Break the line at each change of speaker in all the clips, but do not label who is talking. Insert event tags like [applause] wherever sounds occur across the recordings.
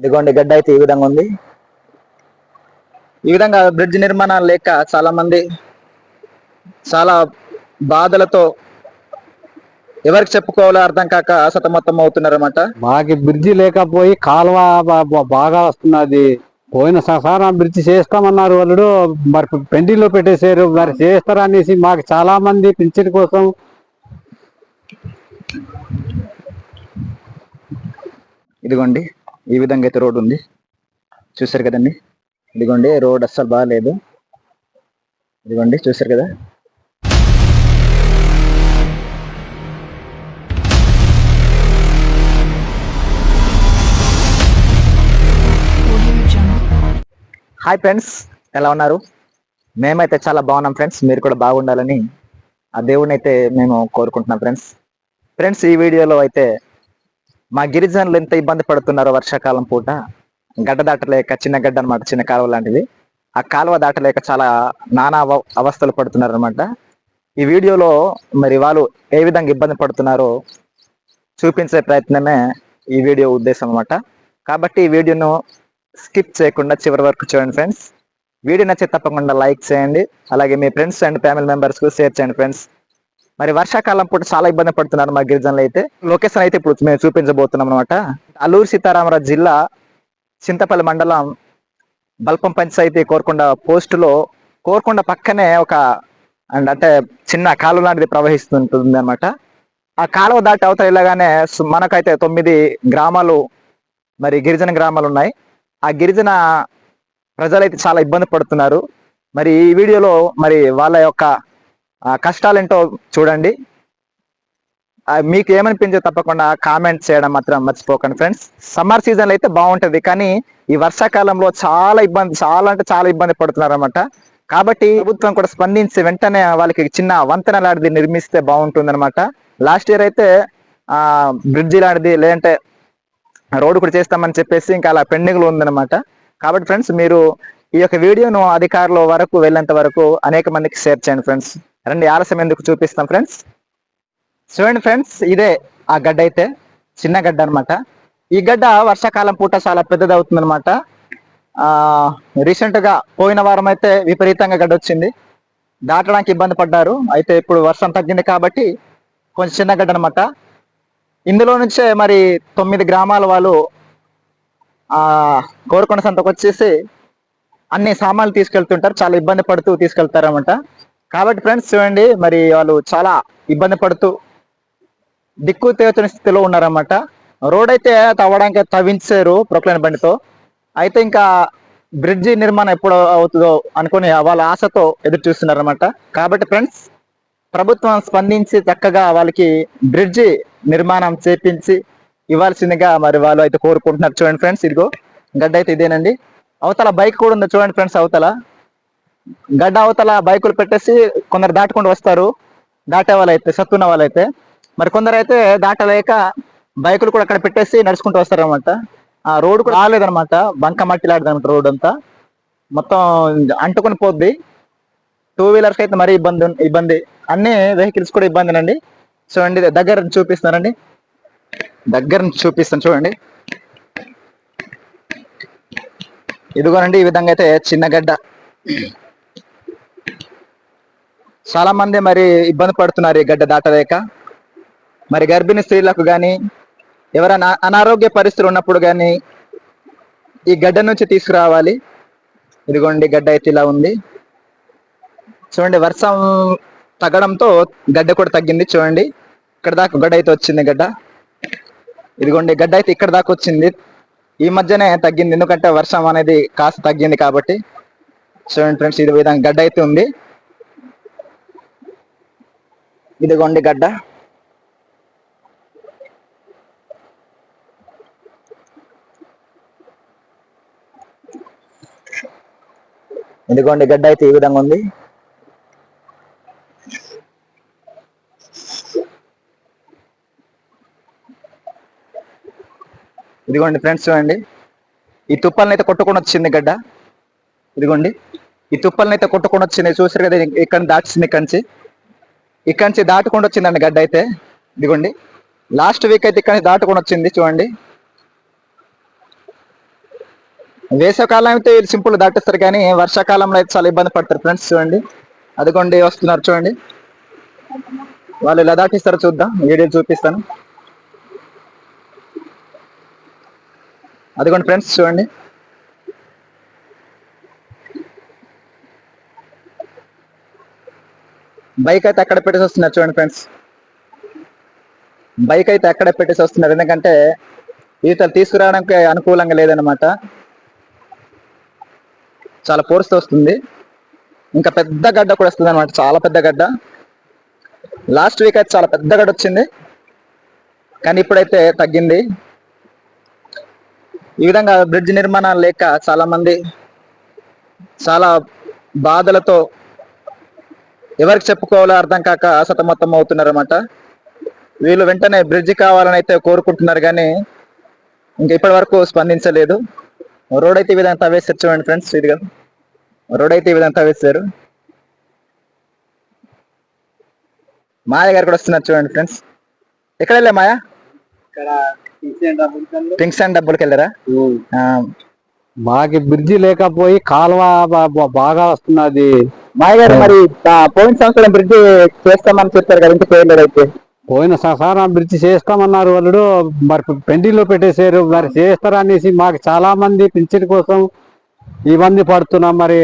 ఇదిగోండి గడ్డ అయితే ఈ విధంగా ఉంది. ఈ విధంగా బ్రిడ్జ్ నిర్మాణం లేక చాలా మంది చాలా బాధలతో ఎవరికి చెప్పుకోవాలో అర్థం కాక సతమతం అవుతున్నారు అనమాట
మాకు బ్రిడ్జి లేకపోయి కాలువ బాగా వస్తున్నది. పోయిన సంవత్సరం బ్రిడ్జి చేస్తామన్నారు వాళ్ళు. మరి పెండింగ్లో పెట్టేశారు. మరి చేస్తారా అనేసి మాకు చాలా మంది పింఛన్ కోసం
ఇదిగోండి. ఈ విధంగా అయితే రోడ్ ఉంది. చూసారు కదండి? ఇదిగోండి రోడ్ అస్సలు బాగాలేదు ఇదిగోండి చూసారు కదా? హాయ్ ఫ్రెండ్స్ ఎలా ఉన్నారు? మేమైతే చాలా బాగున్నాం ఫ్రెండ్స్ మీరు కూడా బాగుండాలని ఆ దేవుడిని అయితే మేము కోరుకుంటున్నాం ఫ్రెండ్స్ ఫ్రెండ్స్ ఈ వీడియోలో అయితే మా గిరిజనులు ఎంత ఇబ్బంది పడుతున్నారో వర్షాకాలం పూట గడ్డ దాటలేక చిన్న గడ్డ అనమాట చిన్న కాలువ లాంటిది. ఆ కాలువ దాటలేక చాలా నానా అవ- అవస్థలు పడుతున్నారు అనమాట ఈ వీడియోలో మరి వాళ్ళు ఏ విధంగా ఇబ్బంది పడుతున్నారో చూపించే ప్రయత్నమే ఈ వీడియో ఉద్దేశం అనమాట కాబట్టి ఈ వీడియోను స్కిప్ చేయకుండా చివరి వరకు చూడండి ఫ్రెండ్స్. వీడియో నచ్చితే తప్పకుండా లైక్ చేయండి. అలాగే మీ ఫ్రెండ్స్ అండ్ ఫ్యామిలీ మెంబర్స్కు షేర్ చేయండి ఫ్రెండ్స్. మరి వర్షాకాలం పూట చాలా ఇబ్బంది పడుతున్నారు మా గిరిజనులు అయితే. లొకేషన్ అయితే ఇప్పుడు మేము చూపించబోతున్నాం అనమాట అల్లూరు సీతారామరాజు జిల్లా చింతపల్లి మండలం బల్పం పంచాయతీ కోరుకొండ పోస్టులో కోరుకొండ పక్కనే ఒక అండ్ అంటే చిన్న కాలువ లాంటిది ప్రవహిస్తుంటుంది అనమాట ఆ కాలువ దాటి అవతల వెళ్ళగానే మనకైతే తొమ్మిది గ్రామాలు మరి గిరిజన గ్రామాలు ఉన్నాయి. ఆ గిరిజన ప్రజలైతే చాలా ఇబ్బంది పడుతున్నారు. మరి ఈ వీడియోలో మరి వాళ్ళ యొక్క కష్టాలేంటో చూడండి. మీకు ఏమనిపించే తప్పకుండా కామెంట్ చేయడం మాత్రం మర్చిపోకండి ఫ్రెండ్స్. సమ్మర్ సీజన్ అయితే బాగుంటుంది కానీ ఈ వర్షాకాలంలో చాలా ఇబ్బంది చాలా అంటే చాలా ఇబ్బంది పడుతున్నారు అనమాట కాబట్టి ప్రభుత్వం కూడా స్పందించి వెంటనే వాళ్ళకి చిన్న వంతెన లాంటిది నిర్మిస్తే బాగుంటుంది అనమాట లాస్ట్ ఇయర్ అయితే ఆ బ్రిడ్జి లాంటిది లేదంటే రోడ్డు కూడా చేస్తామని చెప్పేసి ఇంకా అలా పెండింగ్లో ఉందన్నమాట. కాబట్టి ఫ్రెండ్స్ మీరు ఈ యొక్క వీడియోను అధికారుల వరకు వెళ్ళేంత వరకు అనేక మందికి షేర్ చేయండి ఫ్రెండ్స్. రండి ఆలస్యం ఎందుకు చూపిస్తాం ఫ్రెండ్స్? చూడండి ఫ్రెండ్స్ ఇదే ఆ గడ్డ అయితే చిన్న గడ్డ అనమాట ఈ గడ్డ వర్షాకాలం పూట చాలా పెద్దది అవుతుంది అనమాట రీసెంట్గా పోయిన వారం అయితే విపరీతంగా గడ్డ వచ్చింది దాటడానికి ఇబ్బంది పడ్డారు. అయితే ఇప్పుడు వర్షం తగ్గింది కాబట్టి కొంచెం చిన్న గడ్డ అనమాట ఇందులో నుంచే మరి తొమ్మిది గ్రామాల వాళ్ళు ఆ కోరుకొండ సంతకు వచ్చేసి అన్ని సామాన్లు తీసుకెళ్తుంటారు. చాలా ఇబ్బంది పడుతూ తీసుకెళ్తారనమాట. కాబట్టి ఫ్రెండ్స్ చూడండి మరి వాళ్ళు చాలా ఇబ్బంది పడుతూ దిక్కు తేచని స్థితిలో ఉన్నారన్నమాట. రోడ్ అయితే తవ్వడానికి తవ్వించారు ప్రొక్లైన్ బండితో. అయితే ఇంకా బ్రిడ్జి నిర్మాణం ఎప్పుడు అవుతుందో అనుకుని వాళ్ళ ఆశతో ఎదురు చూస్తున్నారన్నమాట. కాబట్టి ఫ్రెండ్స్ ప్రభుత్వం స్పందించి చక్కగా వాళ్ళకి బ్రిడ్జి నిర్మాణం చేపించి ఇవ్వాల్సిందిగా మరి వాళ్ళు అయితే కోరుకుంటున్నారు. చూడండి ఫ్రెండ్స్ ఇదిగో గడ్డ అయితే ఇదేనండి. అవతల బైక్ కూడా ఉంది చూడండి ఫ్రెండ్స్ అవతల. గడ్డ అవతల బైకులు పెట్టేసి కొందరు దాటుకుంటూ వస్తారు. దాటే వాళ్ళైతే సత్తున్న వాళ్ళైతే మరి కొందరు అయితే దాటలేక బైకులు కూడా అక్కడ పెట్టేసి నడుచుకుంటూ వస్తారు అనమాట ఆ రోడ్డు కూడా రాలేదనమాట బంక మట్టి లాంటిదన్నమాట రోడ్ అంతా. మొత్తం అంటుకొని పోద్ది. టూ వీలర్స్ అయితే మరీ ఇబ్బంది ఇబ్బంది. అన్ని వెహికల్స్ కూడా ఇబ్బందినండి. చూడండి దగ్గర నుంచి దగ్గర నుంచి చూపిస్తాను చూడండి. ఇదిగోనండి ఈ విధంగా అయితే చిన్న గడ్డ. చాలా మంది మరి ఇబ్బంది పడుతున్నారు ఈ గడ్డ దాటలేక. మరి గర్భిణీ స్త్రీలకు కానీ ఎవరైనా అనారోగ్య పరిస్థితులు ఉన్నప్పుడు కానీ ఈ గడ్డ నుంచి తీసుకురావాలి. ఇదిగోండి గడ్డ అయితే ఇలా ఉంది. చూడండి వర్షం తగ్గడంతో గడ్డ కూడా తగ్గింది. చూడండి ఇక్కడ దాకా గడ్డ అయితే వచ్చింది గడ్డ. ఇదిగోండి గడ్డ అయితే ఇక్కడ దాకా వచ్చింది. ఈ మధ్యనే తగ్గింది ఎందుకంటే వర్షం అనేది కాస్త తగ్గింది కాబట్టి. చూడండి ఫ్రెండ్స్ ఇది విధంగా గడ్డ అయితే ఉంది. ఇదిగోండి గడ్డ. ఇదిగోండి గడ్డ అయితే ఈ విధంగా ఉంది. ఇదిగోండి ఫ్రెండ్స్ చూడండి. ఈ తుప్పల్ని అయితే కొట్టుకొని వచ్చింది గడ్డ. ఇదిగోండి. ఈ తుప్పల్ని అయితే కొట్టుకొని వచ్చింది. చూసారు కదా ఇక్కడ దాటిసింది ఇక్కడి నుంచి? ఇక్కడి నుంచి దాటుకుండా వచ్చిందండి గడ్డ అయితే. ఇదిగోండి. లాస్ట్ వీక్ అయితే ఇక్కడి నుంచి దాటుకొని వచ్చింది చూడండి. వేసవకాలం అయితే వీళ్ళు సింపుల్ దాటిస్తారు కానీ వర్షాకాలంలో అయితే చాలా ఇబ్బంది పడతారు ఫ్రెండ్స్ చూడండి. అదిగోండి వస్తున్నారు చూడండి. వాళ్ళు ఎలా దాటిస్తారో చూద్దాం. వీడియో చూపిస్తాను. అదిగోండి ఫ్రెండ్స్ చూడండి. బైక్ అయితే ఎక్కడ పెట్టేసి వస్తున్నారు చూడండి ఫ్రెండ్స్ బైక్ అయితే ఎక్కడ పెట్టేసి వస్తున్నారు? ఎందుకంటే ఈతలు తీసుకురావడానికి అనుకూలంగా లేదనమాట చాలా పోరుస్తూ వస్తుంది. ఇంకా పెద్ద గడ్డ కూడా వస్తుంది అనమాట చాలా పెద్ద గడ్డ. లాస్ట్ వీక్ అయితే చాలా పెద్ద గడ్డ వచ్చింది. కానీ ఇప్పుడైతే తగ్గింది. ఈ విధంగా బ్రిడ్జ్ నిర్మాణం లేక చాలా మంది చాలా బాధలతో ఎవరికి చెప్పుకోవాలో అర్థం కాక సతమతం అవుతున్నారు అనమాట వీళ్ళు వెంటనే బ్రిడ్జ్ కావాలని అయితే కోరుకుంటున్నారు కానీ ఇంకా ఇప్పటి వరకు స్పందించలేదు. రోడ్ అయితే ఈ విధంగా తవ్వేస్తారు చూడండి ఫ్రెండ్స్ ఇదిగా. రోడ్ అయితే ఈ విధంగా తవ్వేస్తారు మాయ గారు కూడా వస్తున్నారు చూడండి ఫ్రెండ్స్. ఎక్కడ వెళ్ళా మాయా? పింక్స్ అండ్ డబ్బులకి వెళ్ళారా. ఆ,
మాకి బ్రిడ్జి లేకపోయి కాలువ బాగా వస్తున్నది.
మాయ గారు మరి పోయిన సంవత్సరం బ్రిడ్జ్ చేస్తామని చెప్పారు కదా ఇంకా చేయలేదు అయితే
పోయిన సంవత్సరం బ్రిడ్జి చేస్తామన్నారు వాళ్ళు మరి పెండింగ్లో పెట్టేశారు మరి చేస్తారా అనేసి మాకు చాలా మంది పింఛన్ కోసం ఇబ్బంది పడుతున్నాం. మరి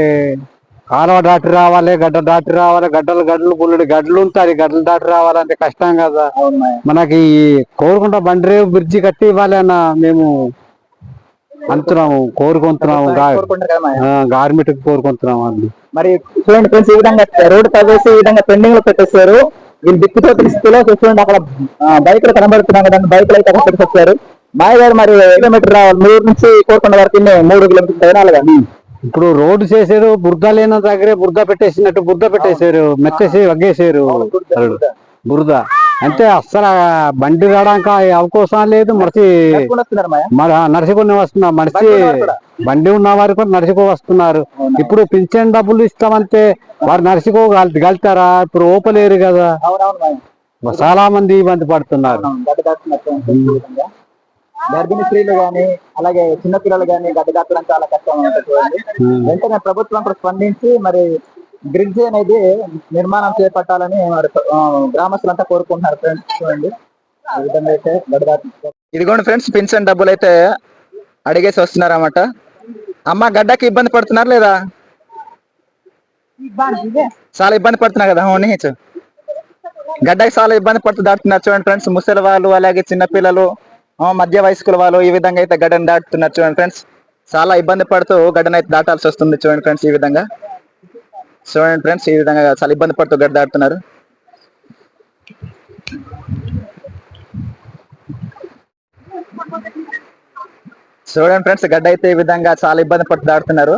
కాలువ దాటి రావాలి గడ్డ దాటి రావాలి గడ్డలు గడ్డలు పుల్లుడు గడ్డలు ఉంటాయి గడ్డలు దాటి రావాలంటే కష్టం కదా. మనకి కోరుకుంటా బండిరేవు బ్రిడ్జి కట్టి ఇవ్వాలి అన్న మేము అంటున్నాము కోరుకుంటున్నాము గార్మెంట్ కోరుకుంటున్నాము అండి.
మరి చూడండి ఫ్రెండ్స్ ఈ విధంగా రోడ్డు తవ్వేసి ఈ విధంగా పెండింగ్లో పెట్టేశారు. వీళ్ళు దిక్కుతో స్థితిలో చూడండి అక్కడ బైక్లో కనబడుతున్నాం కదా బైక్లో అయితే అక్కడ పెట్టేసి మాయ గారు మరి కిలోమీటర్ రావాలి మూడు నుంచి కోరుకొండ వరకు మూడు కిలోమీటర్ తినాలిగా
ఇప్పుడు రోడ్డు చేసారు బురద లేని దగ్గరే బురద పెట్టేసినట్టు బురద పెట్టేశారు మెత్తేసి వగ్గేసారు బురద. అంటే అస్సలు ఆ బండి రావడానికి అవకాశం లేదు. మనిషి నడిచికొని వస్తున్నారు మనిషి
బండి
ఉన్న వారు కూడా నడిచికో వస్తున్నారు. ఇప్పుడు పింఛన్ డబ్బులు ఇస్తామంటే వారు నడిచికో గలుతారా? ఇప్పుడు ఓపలేరు కదా. చాలా మంది ఇబ్బంది పడుతున్నారు.
గర్భిణీ స్త్రీలు గాని అలాగే చిన్న పిల్లలు గాని గడ్డ దాటడం చాలా కష్టం వెంటనే ప్రభుత్వం స్పందించి మరి బ్రిడ్జ్ అనేది నిర్మాణం చేపట్టాలని గ్రామస్తులంతా కోరుకుంటున్నారు ఫ్రెండ్స్. చూడండి. ఈ విధంగా అయితే ఇదిగోండి ఫ్రెండ్స్ పెన్షన్ డబ్బులు అయితే అడిగేసి వస్తున్నారు అన్నమాట అమ్మ గడ్డకి ఇబ్బంది పడుతున్నారు లేదా? చాలా ఇబ్బంది పడుతున్నారు కదా అవును గడ్డకి చాలా ఇబ్బంది పడుతూ దాటుతున్నారు చూడండి ఫ్రెండ్స్. ముసలి వాళ్ళు అలాగే చిన్న పిల్లలు మధ్య వయస్కుల వాళ్ళు ఈ విధంగా అయితే గడ్డను దాటుతున్నారు చూడండి ఫ్రెండ్స్. చాలా ఇబ్బంది పడుతూ గడ్డను అయితే దాటాల్సి వస్తుంది చూడండి ఫ్రెండ్స్ ఈ విధంగా. చూడండి ఫ్రెండ్స్ ఈ విధంగా చాలా ఇబ్బంది పడుతూ గడ్డ దాటుతున్నారు చూడండి ఫ్రెండ్స్ గడ్డ అయితే ఈ విధంగా చాలా ఇబ్బంది పడుతూ దాటుతున్నారు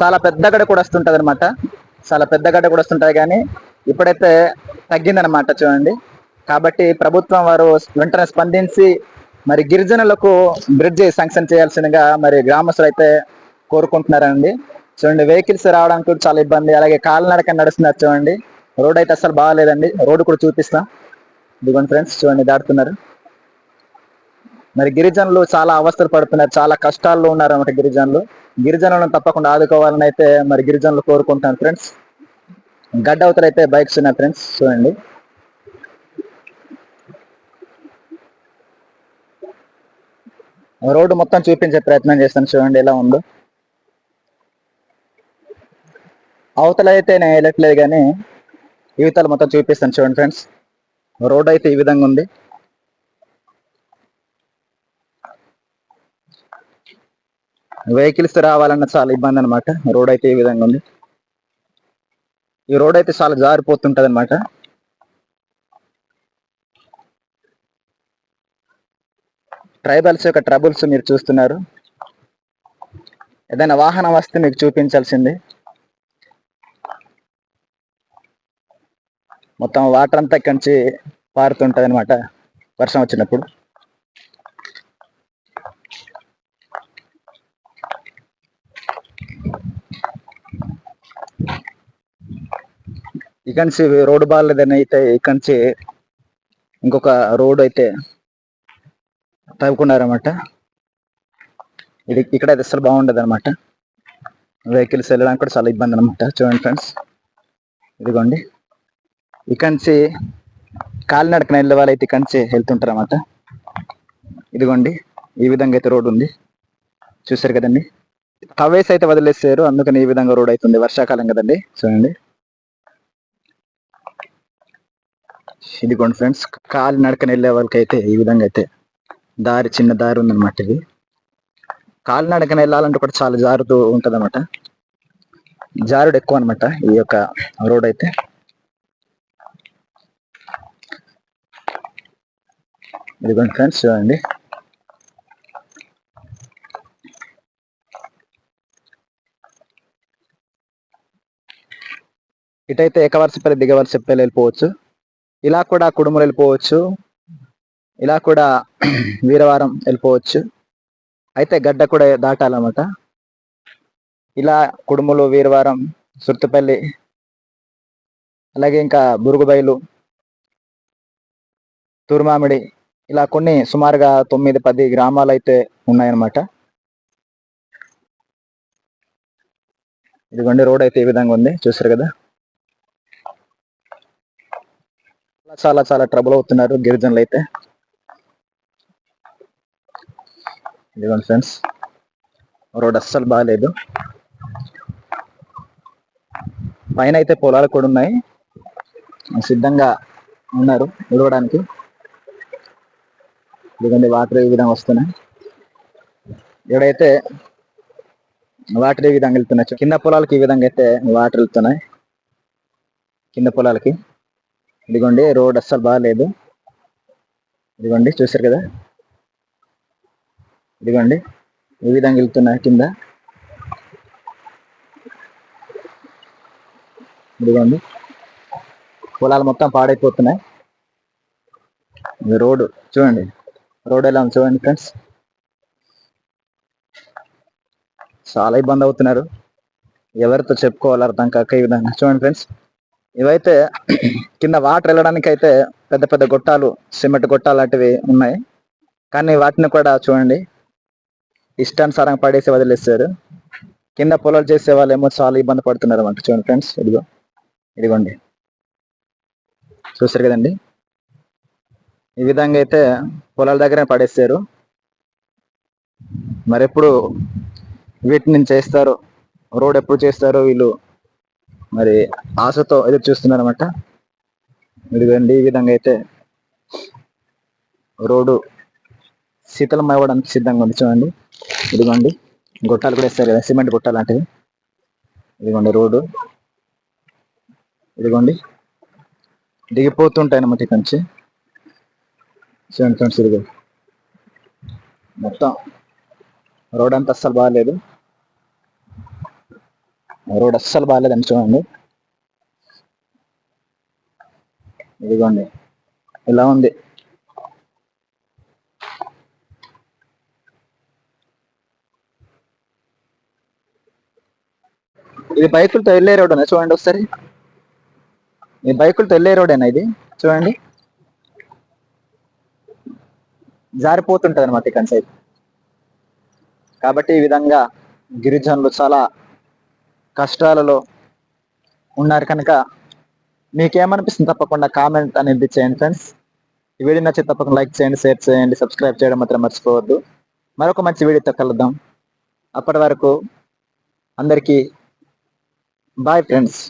చాలా పెద్ద గడ్డ కూడా వస్తుంటది అనమాట చాలా పెద్ద గడ్డ కూడా వస్తుంటది కానీ ఇప్పుడైతే తగ్గిందనమాట చూడండి. కాబట్టి ప్రభుత్వం వారు వెంటనే స్పందించి మరి గిరిజనులకు బ్రిడ్జ్ శాంక్షన్ చేయాల్సిందిగా మరి గ్రామస్తులు అయితే కోరుకుంటున్నారండి. చూడండి వెహికల్స్ రావడానికి కూడా చాలా ఇబ్బంది. అలాగే కాలినడక నడుస్తున్నారు చూడండి. రోడ్ అయితే అసలు బాగాలేదండి. రోడ్డు కూడా చూపిస్తాం. ఇదిగోండి ఫ్రెండ్స్ చూడండి దాటుతున్నారు. మరి గిరిజనులు చాలా అవస్థలు పడుతున్నారు. చాలా కష్టాల్లో ఉన్నారు అన్నమాట గిరిజనులు. గిరిజనులను తప్పకుండా ఆదుకోవాలని అయితే మరి గిరిజనులు కోరుకుంటాను ఫ్రెండ్స్ గడ్డ అవతల అయితే బైక్స్ ఉన్నాయి ఫ్రెండ్స్ చూడండి. రోడ్డు మొత్తం చూపించే ప్రయత్నం చేస్తాను చూడండి ఎలా ఉందో. అవతల అయితే నేను వెళ్ళట్లేదు కానీ ఇవతల మొత్తం చూపిస్తాను చూడండి ఫ్రెండ్స్. రోడ్ అయితే ఈ విధంగా ఉంది. వెహికల్స్ రావాలన్న చాలా ఇబ్బంది అనమాట రోడ్ అయితే ఈ విధంగా ఉంది. ఈ రోడ్ అయితే చాలా జారిపోతుంటది అనమాట ట్రైబల్స్ యొక్క ట్రబుల్స్ మీరు చూస్తున్నారు. ఏదైనా వాహనం వస్తే మీకు చూపించాల్సింది. మొత్తం వాటర్ అంతా ఇక్కడి నుంచి పారుతుంటది అనమాట వర్షం వచ్చినప్పుడు. ఇక్కడి నుంచి రోడ్డు బాగాలేదని అయితే ఇక్కడి నుంచి ఇంకొక రోడ్ అయితే తవ్వుకున్నారన్నమాట. ఇది ఇక్కడ అయితే అసలు బాగుండదు అనమాట వెహికల్స్ వెళ్ళడానికి కూడా చాలా ఇబ్బంది అనమాట చూడండి ఫ్రెండ్స్ ఇదిగోండి. ఇక్కడి నుంచి కాలినడకన వెళ్ళే వాళ్ళు అయితే ఇక్కడి నుంచి వెళ్తుంటారు అన్నమాట ఇదిగోండి ఈ విధంగా అయితే రోడ్డు ఉంది. చూసారు కదండి? కవేస్ అయితే వదిలేసారు అందుకని ఈ విధంగా రోడ్ అవుతుంది వర్షాకాలం కదండి? చూడండి. ఇదిగోండి ఫ్రెండ్స్ కాలి నడకన వెళ్ళే వాళ్ళకి అయితే ఈ విధంగా అయితే దారి చిన్న దారి ఉందన్నమాట ఇది. కాలి నడకన వెళ్ళాలంటే కూడా చాలా జారుతూ ఉంటుంది జారుడు ఎక్కువ అనమాట ఈ యొక్క రోడ్ అయితే. ఇదిగోండి ఫ్రెండ్స్ చూడండి. ఇటైతే ఏకవరసపల్లి దిగవరసపల్లి వెళ్ళిపోవచ్చు. ఇలా కూడా కుడుములు వెళ్ళిపోవచ్చు. ఇలా కూడా [clears throat] వీరవారం వెళ్ళిపోవచ్చు. అయితే గడ్డ కూడా దాటాలన్నమాట. ఇలా కుడుములు వీరవారం సుర్తుపల్లి అలాగే ఇంకా బురుగుబైలు తూర్మామిడి ఇలా కొన్ని సుమారుగా తొమ్మిది పది గ్రామాలు అయితే ఉన్నాయన్నమాట. ఇదిగోండి రోడ్ అయితే ఈ విధంగా ఉంది చూసారు కదా? చాలా చాలా ట్రబుల్ అవుతున్నారు గిరిజనులు అయితే. ఇదిగోండి ఫ్రెండ్స్ రోడ్ అస్సలు బాగాలేదు పైన అయితే పొలాలు కూడా ఉన్నాయి. సిద్ధంగా ఉన్నారు నిలవడానికి ఇదిగోండి వాటర్ ఈ విధంగా వస్తున్నాయి ఇక్కడైతే వాటర్ ఈ విధంగా వెళ్తున్నాయి? కింద పొలాలకి ఈ విధంగా అయితే వాటర్ వెళ్తున్నాయి. కింద పొలాలకి. ఇదిగోండి రోడ్ అస్సలు బాగాలేదు ఇదిగోండి చూసారు కదా? ఇదిగోండి ఈ విధంగా వెళ్తున్నాయి కింద? ఇదిగోండి పొలాలు మొత్తం పాడైపోతున్నాయి. రోడ్డు చూడండి. రోడ్ ఎలా ఉంది చూడండి ఫ్రెండ్స్. చాలా ఇబ్బంది అవుతున్నారు. ఎవరితో చెప్పుకోవాలి అర్థం కాక ఈ విధంగా. చూడండి ఫ్రెండ్స్. ఇవైతే కింద వాటర్ వెళ్ళడానికి అయితే పెద్ద పెద్ద గొట్టాలు సిమెంట్ గొట్టాలు లాంటివి ఉన్నాయి. కానీ వాటిని కూడా చూడండి. ఇష్టానుసారంగా పడేసి వదిలేస్తారు కింద పొలాలు చేసే వాళ్ళు ఏమో చాలా ఇబ్బంది పడుతున్నారు అన్నమాట చూడండి ఫ్రెండ్స్. ఇదిగో ఇదిగోండి. చూసారు కదండి. ఈ విధంగా అయితే పొలాల దగ్గరే పడేస్తారు. మరి ఎప్పుడు వీటిని చేస్తారు? రోడ్ ఎప్పుడు చేస్తారో వీళ్ళు? మరి ఆశతో ఎదురు చూస్తున్నారు అనమాట ఇదిగోండి ఈ విధంగా అయితే రోడ్డు శీతలం అవ్వడానికి సిద్ధంగా ఉంది. చూడండి ఇదిగోండి గొట్టాలు కూడా వేస్తారు కదా సిమెంట్ గొట్టాలు లాంటివి. ఇదిగోండి రోడ్డు. ఇదిగోండి దిగిపోతుంటాయి అన్నమాట ఇక్కడి నుంచి. చూడండి ఫ్రెండ్స్ ఇదిగో మొత్తం రోడ్ అంతా అస్సలు బాగాలేదు రోడ్ అస్సలు బాగాలేదండి చూడండి. ఇదిగోండి. ఇలా ఉంది. ఇది బైకులతో వెళ్ళే రోడ్ చూడండి ఒకసారి. ఈ బైకులతో వెళ్ళే రోడేనా ఇది? చూడండి. జారిపోతుంటది అనమాట ఇక్కడ సైడ్ కాబట్టి ఈ విధంగా గిరిజనులు చాలా కష్టాలలో ఉన్నారు కనుక మీకేమనిపిస్తుంది తప్పకుండా కామెంట్ అనేది చేయండి ఫ్రెండ్స్ ఈ వీడియో నచ్చితే తప్పకుండా లైక్ చేయండి షేర్ చేయండి సబ్స్క్రైబ్ చేయడం మాత్రం మర్చిపోవద్దు. మరొక మంచి వీడియోతో కలుద్దాం. అప్పటి వరకు అందరికీ బాయ్ ఫ్రెండ్స్